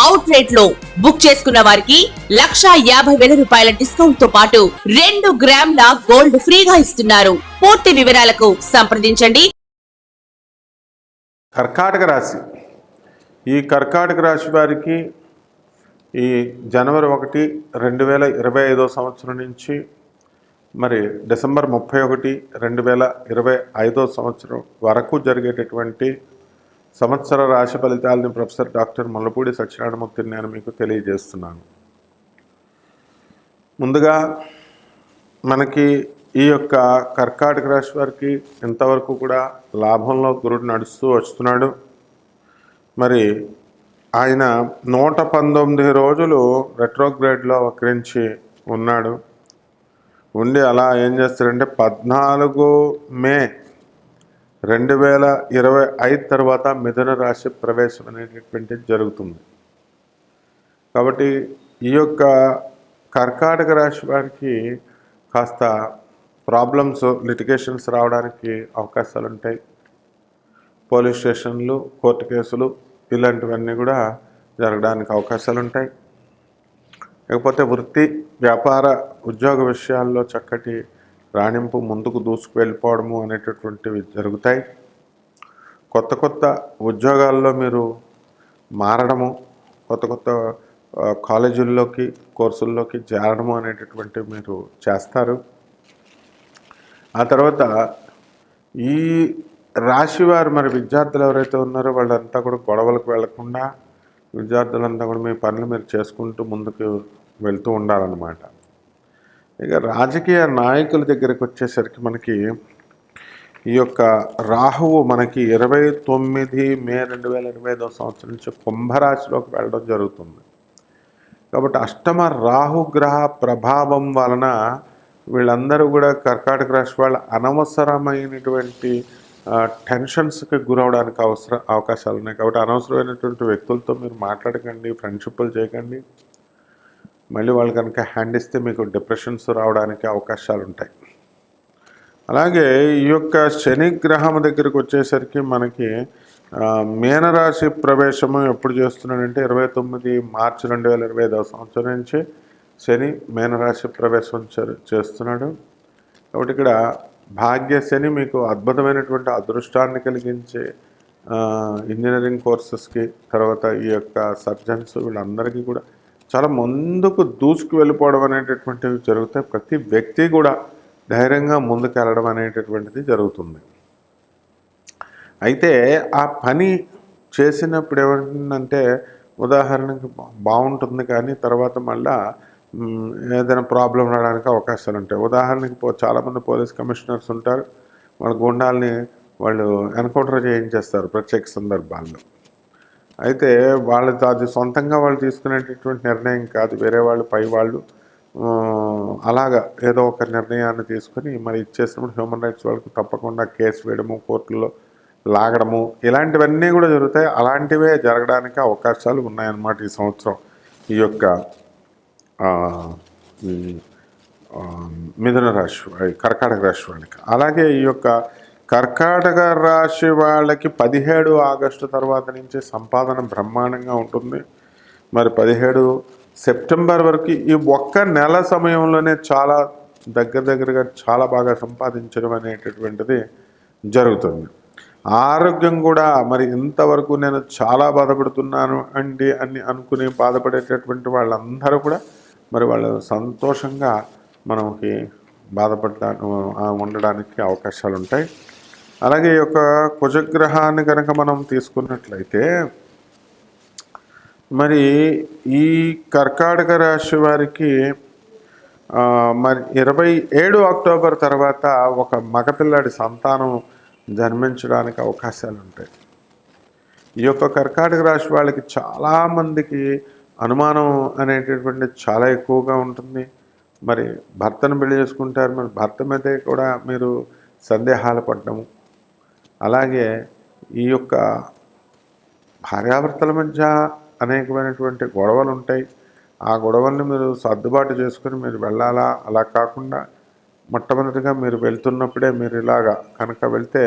Out రేట్లో book చేసుకున్న వారికి లక్షా యాభై వేల రూపాయల డిస్కౌంట్తో పాటు రెండు గ్రాముల గోల్డ్ ఫ్రీగా ఇస్తున్నారు. పూర్తి వివరాలకు సంప్రదించండి. కర్కాటక రాశి. ఈ కర్కాటక రాశి వారికి ఈ జనవరి ఒకటి రెండు వేల ఇరవై ఐదో సంవత్సరం నుంచి మరి డిసెంబర్ ముప్పై ఒకటి రెండు వేల ఇరవై ఐదో సంవత్సరం వరకు జరిగేటటువంటి సంవత్సర రాశి ఫలితాలని ప్రొఫెసర్ డాక్టర్ మల్లపూడి సత్యనారాయణమూర్తిని నేను మీకు తెలియజేస్తున్నాను. ముందుగా మనకి ఈ యొక్క కర్కాటక రాశి వారికి ఇంతవరకు కూడా లాభంలో గురుడు నడుస్తూ వస్తున్నాడు. మరి ఆయన నూట పంతొమ్మిది రోజులు రెట్రోగ్రేడ్లో వక్రించి ఉన్నాడు. ఉండి అలా ఏం చేస్తారంటే పద్నాలుగు మే రెండు వేల ఇరవై ఐదు తర్వాత మిథున రాశి ప్రవేశం అనేటటువంటిది జరుగుతుంది. కాబట్టి ఈ యొక్క కర్కాటక రాశి వారికి కాస్త ప్రాబ్లమ్స్ లిటిగేషన్స్ రావడానికి అవకాశాలు ఉంటాయి. పోలీస్ స్టేషన్లు కోర్టు కేసులు ఇలాంటివన్నీ కూడా జరగడానికి అవకాశాలు ఉంటాయి. లేకపోతే వృత్తి వ్యాపార ఉద్యోగ విషయాల్లో చక్కటి రాణింపు ముందుకు దూసుకు వెళ్ళిపోవడము అనేటటువంటివి జరుగుతాయి. కొత్త కొత్త ఉద్యోగాల్లో మీరు మారడము కొత్త కొత్త కాలేజీల్లోకి కోర్సుల్లోకి చేరడము అనేటటువంటివి మీరు చేస్తారు. ఆ తర్వాత ఈ రాశి వారు మరి విద్యార్థులు ఎవరైతే ఉన్నారో వాళ్ళంతా కూడా గొడవలకు వెళ్ళకుండా విద్యార్థులంతా కూడా మీ పనులు మీరు చేసుకుంటూ ముందుకు వెళ్తూ ఉండాలన్నమాట. ఇక రాజకీయ నాయకుల దగ్గరికి వచ్చేసరికి మనకి ఈ యొక్క రాహువు మనకి ఇరవై తొమ్మిది మే రెండు వేల ఇరవై ఐదో సంవత్సరం నుంచి కుంభరాశిలోకి వెళ్ళడం జరుగుతుంది. కాబట్టి అష్టమ రాహుగ్రహ ప్రభావం వలన వీళ్ళందరూ కూడా కర్కాటక రాశి వాళ్ళ అనవసరమైనటువంటి టెన్షన్స్కి గురవడానికి అవసర అవకాశాలు ఉన్నాయి. కాబట్టి అనవసరమైనటువంటి వ్యక్తులతో మీరు మాట్లాడకండి ఫ్రెండ్షిప్లు చేయకండి. మళ్ళీ వాళ్ళు కనుక హ్యాండ్ ఇస్తే మీకు డిప్రెషన్స్ రావడానికి అవకాశాలు ఉంటాయి. అలాగే ఈ యొక్క శని గ్రహం దగ్గరికి వచ్చేసరికి మనకి మీనరాశి ప్రవేశము ఎప్పుడు చేస్తున్నాడంటే ఇరవై తొమ్మిది మార్చి రెండు వేల ఇరవై ఐదవ సంవత్సరం నుంచి శని మీనరాశి ప్రవేశం చేస్తున్నాడు. కాబట్టి ఇక్కడ భాగ్య శని మీకు అద్భుతమైనటువంటి అదృష్టాన్ని కలిగించే ఇంజనీరింగ్ కోర్సెస్కి తర్వాత ఈ యొక్క సర్జన్స్ వీళ్ళందరికీ కూడా చాలా ముందుకు దూసుకు వెళ్ళిపోవడం అనేటటువంటివి జరుగుతాయి. ప్రతి వ్యక్తి కూడా ధైర్యంగా ముందుకెళ్ళడం అనేటటువంటిది జరుగుతుంది. అయితే ఆ పని చేసినప్పుడు ఏమంటుందంటే ఉదాహరణకి బాగుంటుంది కానీ తర్వాత మళ్ళా ఏదైనా ప్రాబ్లం రావడానికి అవకాశాలు ఉంటాయి. ఉదాహరణకి పో చాలామంది పోలీస్ కమిషనర్స్ ఉంటారు. వాళ్ళ గుండాల్ని వాళ్ళు ఎన్కౌంటర్ చేయించేస్తారు ప్రత్యేక సందర్భాల్లో. అయితే వాళ్ళ అది సొంతంగా వాళ్ళు తీసుకునేటటువంటి నిర్ణయం కాదు. వేరే వాళ్ళు పై వాళ్ళు అలాగా ఏదో ఒక నిర్ణయాన్ని తీసుకొని మరి ఇచ్చేసినప్పుడు హ్యూమన్ రైట్స్ వాళ్ళకి తప్పకుండా కేసు వేయడము కోర్టులో లాగడము ఇలాంటివన్నీ కూడా జరుగుతాయి. అలాంటివే జరగడానికి అవకాశాలు ఉన్నాయన్నమాట ఈ సంవత్సరం ఈ యొక్క మిథున రాశి కర్కాటక రాశి వాళ్ళకి. అలాగే ఈ యొక్క కర్కాటక రాశి వాళ్ళకి పదిహేడు ఆగస్టు తర్వాత నుంచి సంపాదన బ్రహ్మాండంగా ఉంటుంది. మరి పదిహేడు సెప్టెంబర్ వరకు ఈ ఒక్క నెల సమయంలోనే చాలా దగ్గర దగ్గరగా చాలా బాగా సంపాదించడం అనేటటువంటిది జరుగుతుంది. ఆరోగ్యం కూడా మరి ఇంతవరకు నేను చాలా బాధపడుతున్నాను అండి అని అనుకుని బాధపడేటటువంటి వాళ్ళందరూ కూడా మరి వాళ్ళు సంతోషంగా మనకి బాధపడడానికి ఉండడానికి అవకాశాలు ఉంటాయి అలాగే ఈ యొక్క కుజగ్రహాన్ని కనుక మనం తీసుకున్నట్లయితే మరి ఈ కర్కాటక రాశి వారికి మరి ఇరవై ఏడు అక్టోబర్ తర్వాత ఒక మగపిల్లాడి సంతానం జన్మించడానికి అవకాశాలు ఉంటాయి. ఈ యొక్క కర్కాటక రాశి వాళ్ళకి చాలామందికి అనుమానం అనేటటువంటి చాలా ఎక్కువగా ఉంటుంది. మరి భర్తను పెళ్ళి చేసుకుంటారు. మరి భర్త మీదే కూడా మీరు సందేహాలు పడ్డము అలాగే ఈ యొక్క భార్యాభర్తల మధ్య అనేకమైనటువంటి గొడవలు ఉంటాయి ఆ గొడవల్ని మీరు సర్దుబాటు చేసుకుని మీరు వెళ్ళాలా? అలా కాకుండా మొట్టమొదటిగా మీరు వెళ్తున్నప్పుడే మీరు ఇలాగా కనుక వెళ్తే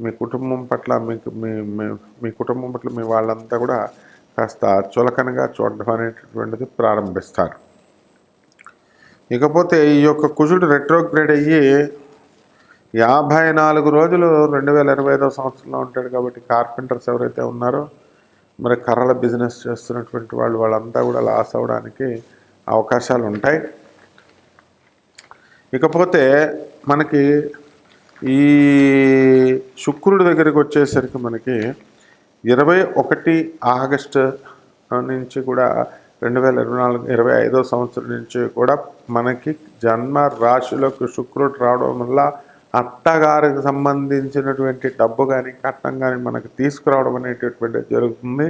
మీ కుటుంబం పట్ల మీకు మీ మీ- మీ కుటుంబం పట్ల మీ వాళ్ళంతా కూడా కాస్త చులకనగా చూడడం అనేటటువంటిది ప్రారంభిస్తారు. ఇకపోతే ఈ యొక్క కుజుడు రెట్రోగ్రేడ్ అయ్యి యాభై నాలుగు రోజులు రెండు వేల ఇరవై ఐదో సంవత్సరంలో ఉంటాడు కాబట్టి కార్పెంటర్స్ ఎవరైతే ఉన్నారో మరి కర్రల బిజినెస్ చేస్తున్నటువంటి వాళ్ళు వాళ్ళంతా కూడా లాస్ అవ్వడానికి అవకాశాలు ఉంటాయి. ఇకపోతే మనకి ఈ శుక్రుడి దగ్గరికి వచ్చేసరికి మనకి ఇరవై ఒకటి ఆగస్టు నుంచి కూడా రెండు వేల ఇరవై నాలుగు ఇరవై ఐదో సంవత్సరం నుంచి కూడా మనకి జన్మ రాశిలోకి శుక్రుడు రావడం వల్ల అత్తగారికి సంబంధించినటువంటి డబ్బు కానీ కట్నం కానీ మనకు తీసుకురావడం అనేటటువంటిది జరుగుతుంది.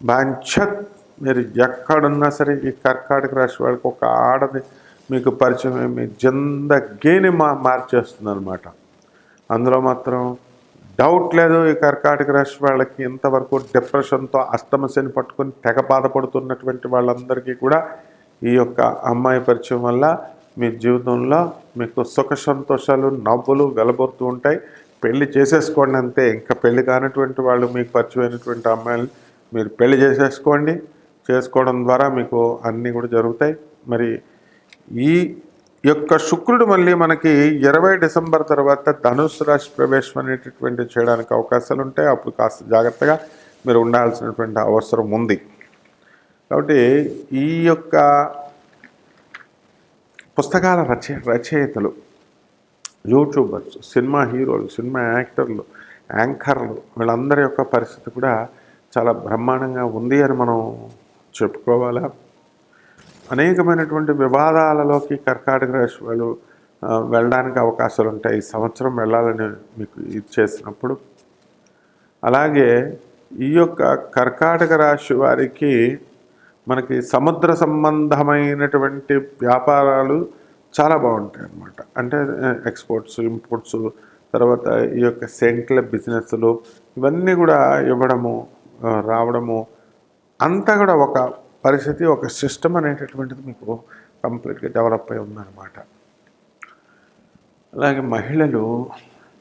బాంఛత్ మీరు ఎక్కడున్నా సరే ఈ కర్కాటక రాశి వాళ్ళకి ఒక ఆడది మీకు పరిచయం మీ జిందగీని మా మార్చేస్తుంది అనమాట అందులో మాత్రం డౌట్ లేదు ఈ కర్కాటక రాశి వాళ్ళకి. ఇంతవరకు డిప్రెషన్తో అస్తమశని పట్టుకొని తెగ బాధపడుతున్నటువంటి వాళ్ళందరికీ కూడా ఈ యొక్క అమ్మాయి పరిచయం వల్ల మీ జీవితంలో మీకు సుఖ సంతోషాలు నవ్వులు వెలబోతూ ఉంటాయి. పెళ్ళి చేసేసుకోండి అంతే. ఇంకా పెళ్ళి కానటువంటి వాళ్ళు మీకు పరిచయమైనటువంటి అమ్మాయిలు మీరు పెళ్ళి చేసేసుకోండి. చేసుకోవడం ద్వారా మీకు అన్నీ కూడా జరుగుతాయి. మరి ఈ యొక్క శుక్రుడు మళ్ళీ మనకి ఇరవై డిసెంబర్ తర్వాత ధనుసు రాశి ప్రవేశం అనేటటువంటి చేయడానికి అవకాశాలు ఉంటాయి. అప్పుడు కాస్త జాగ్రత్తగా మీరు ఉండాల్సినటువంటి అవసరం ఉంది. కాబట్టి ఈ యొక్క పుస్తకాల రచయి రచయితలు యూట్యూబర్స్ సినిమా హీరోలు సినిమా యాక్టర్లు యాంకర్లు వీళ్ళందరి యొక్క పరిస్థితి కూడా చాలా బ్రహ్మాండంగా ఉంది అని మనం చెప్పుకోవాలా? అనేకమైనటువంటి వివాదాలలోకి కర్కాటక రాశి వాళ్ళు వెళ్ళడానికి అవకాశాలు ఉంటాయి. ఈ సంవత్సరం వెళ్ళాలని మీకు ఇది చేసినప్పుడు. అలాగే ఈ యొక్క కర్కాటక రాశి వారికి మనకి సముద్ర సంబంధమైనటువంటి వ్యాపారాలు చాలా బాగుంటాయి అన్నమాట. అంటే ఎక్స్పోర్ట్స్ ఇంపోర్ట్స్ తర్వాత ఈ యొక్క సెంట్ల బిజినెస్లు ఇవన్నీ కూడా ఇవ్వడము రావడము అంతా కూడా ఒక పరిస్థితి ఒక సిస్టమ్ అనేటటువంటిది మీకు కంప్లీట్గా డెవలప్ అయి ఉందన్నమాట. అలాగే మహిళలు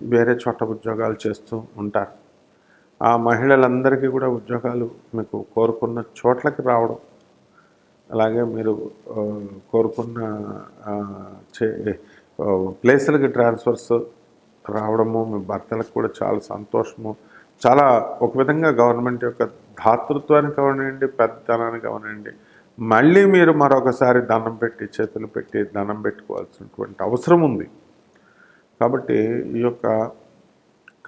వేరే చోట ఉద్యోగాలు చేస్తూ ఉంటారు. ఆ మహిళలందరికీ కూడా ఉద్యోగాలు మీకు కోరుకున్న చోట్లకి రావడం అలాగే మీరు కోరుకున్న చే ప్లేసులకి ట్రాన్స్ఫర్స్ రావడము మీ భర్తలకు కూడా చాలా సంతోషము. చాలా ఒక విధంగా గవర్నమెంట్ యొక్క ధాతృత్వానికి అవనండి పెద్దతనానికి అవనండి మళ్ళీ మీరు మరొకసారి దండం పెట్టి చేతులు పెట్టి దండం పెట్టుకోవాల్సినటువంటి అవసరం ఉంది. కాబట్టి ఈ యొక్క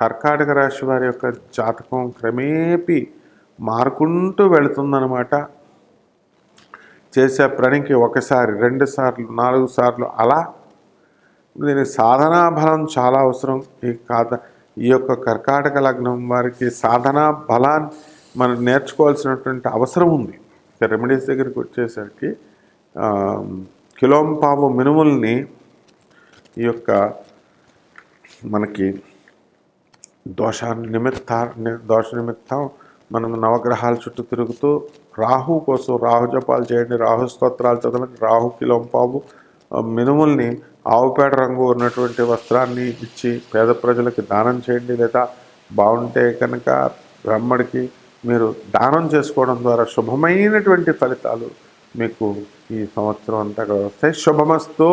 కర్కాటక రాశి వారి యొక్క జాతకం క్రమేపీ మారుకుంటూ వెళుతుందన్నమాట. చేసే పనికి ఒకసారి రెండు సార్లు నాలుగు సార్లు అలా. దీని సాధనా బలం చాలా అవసరం. ఈ కాద ఈ యొక్క కర్కాటక లగ్నం వారికి సాధనా బలాన్ని మనం నేర్చుకోవాల్సినటువంటి అవసరం ఉంది. రెమెడీస్ దగ్గరికి వచ్చేసరికి కిలోంపావు మినుముల్ని ఈ యొక్క మనకి దోషాన్ని నిమిత్త దోష నిమిత్తం మనం నవగ్రహాల చుట్టూ తిరుగుతూ రాహు కోసం రాహు జపాలు చేయండి రాహు స్తోత్రాలు చదవండి రాహు కిలోంపావు మినుముల్ని ఆవుపేట రంగు ఉన్నటువంటి వస్త్రాన్ని ఇచ్చి పేద ప్రజలకి దానం చేయండి లేదా బాగుంటే కనుక బ్రహ్మడికి మీరు దానం చేసుకోవడం ద్వారా శుభమైనటువంటి ఫలితాలు మీకు ఈ సంవత్సరం అంతా కూడా వస్తాయి. శుభమస్తూ.